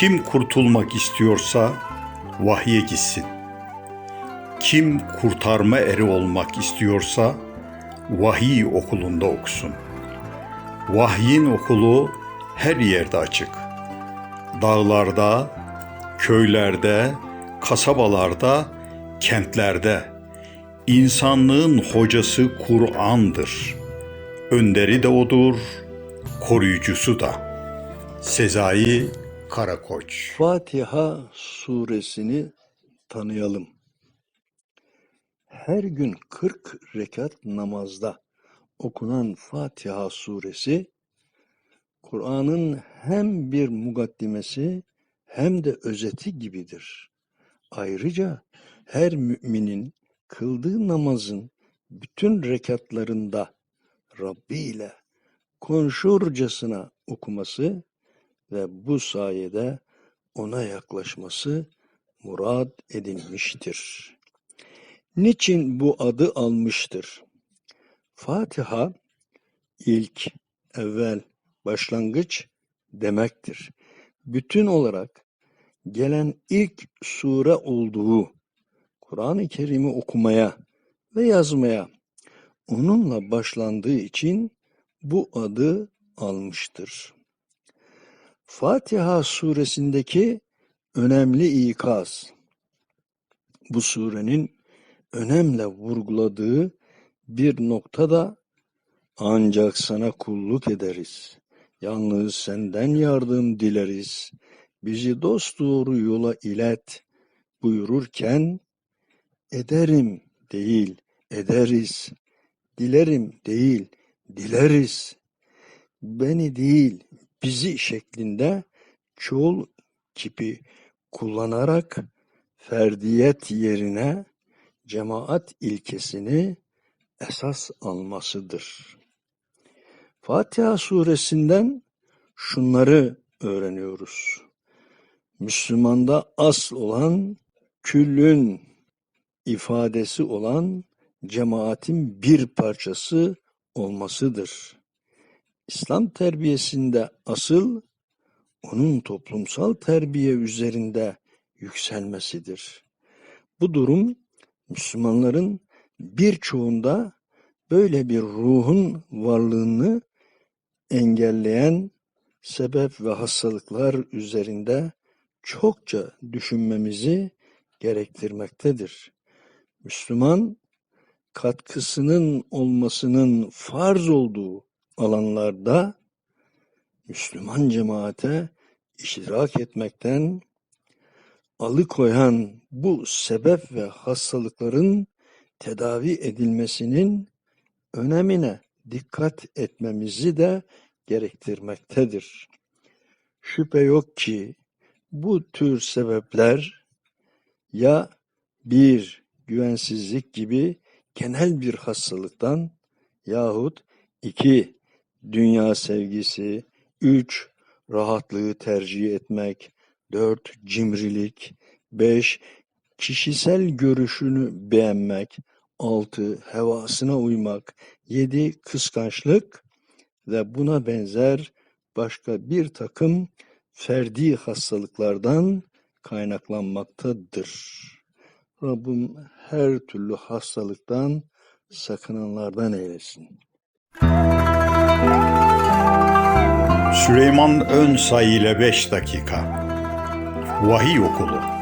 Kim kurtulmak istiyorsa vahye gitsin. Kim kurtarma eri olmak istiyorsa vahiy okulunda okusun. Vahyin okulu her yerde açık. Dağlarda, köylerde, kasabalarda, kentlerde. İnsanlığın hocası Kur'an'dır. Önderi de odur, koruyucusu da. Sezai Karakoç Fatiha suresini tanıyalım. Her gün 40 rekat namazda okunan Fatiha suresi Kur'an'ın hem bir mukaddimesi hem de özeti gibidir. Ayrıca her müminin kıldığı namazın bütün rekatlarında Rabbi ile konuşurcasına okuması ve bu sayede ona yaklaşması murad edilmiştir. Niçin bu adı almıştır? Fatiha ilk, evvel, başlangıç demektir. Bütün olarak gelen ilk sure olduğu Kur'an-ı Kerim'i okumaya ve yazmaya onunla başlandığı için bu adı almıştır. Fatiha suresindeki önemli ikaz. Bu surenin önemle vurguladığı bir nokta da ancak sana kulluk ederiz. Yalnız senden yardım dileriz. Bizi dosdoğru yola ilet buyururken ederim değil ederiz. Dilerim değil dileriz. Beni değil bizi şeklinde çoğul kipi kullanarak ferdiyet yerine cemaat ilkesini esas almasıdır. Fatiha suresinden şunları öğreniyoruz. Müslümanda asıl olan küllün ifadesi olan cemaatin bir parçası olmasıdır. İslam terbiyesinde asıl onun toplumsal terbiye üzerinde yükselmesidir. Bu durum Müslümanların birçoğunda böyle bir ruhun varlığını engelleyen sebep ve hastalıklar üzerinde çokça düşünmemizi gerektirmektedir. Müslüman katkısının olmasının farz olduğu alanlarda Müslüman cemaate iştirak etmekten alıkoyan bu sebep ve hastalıkların tedavi edilmesinin önemine dikkat etmemizi de gerektirmektedir. Şüphe yok ki bu tür sebepler ya bir güvensizlik gibi genel bir hastalıktan yahut iki dünya sevgisi, üç rahatlığı tercih etmek, dört cimrilik, beş kişisel görüşünü beğenmek, altı hevasına uymak, yedi kıskançlık ve buna benzer başka bir takım ferdi hastalıklardan kaynaklanmaktadır. Rabbim her türlü hastalıktan sakınanlardan eylesin. Süleyman Önsay ile 5 dakika. Vahiy Okulu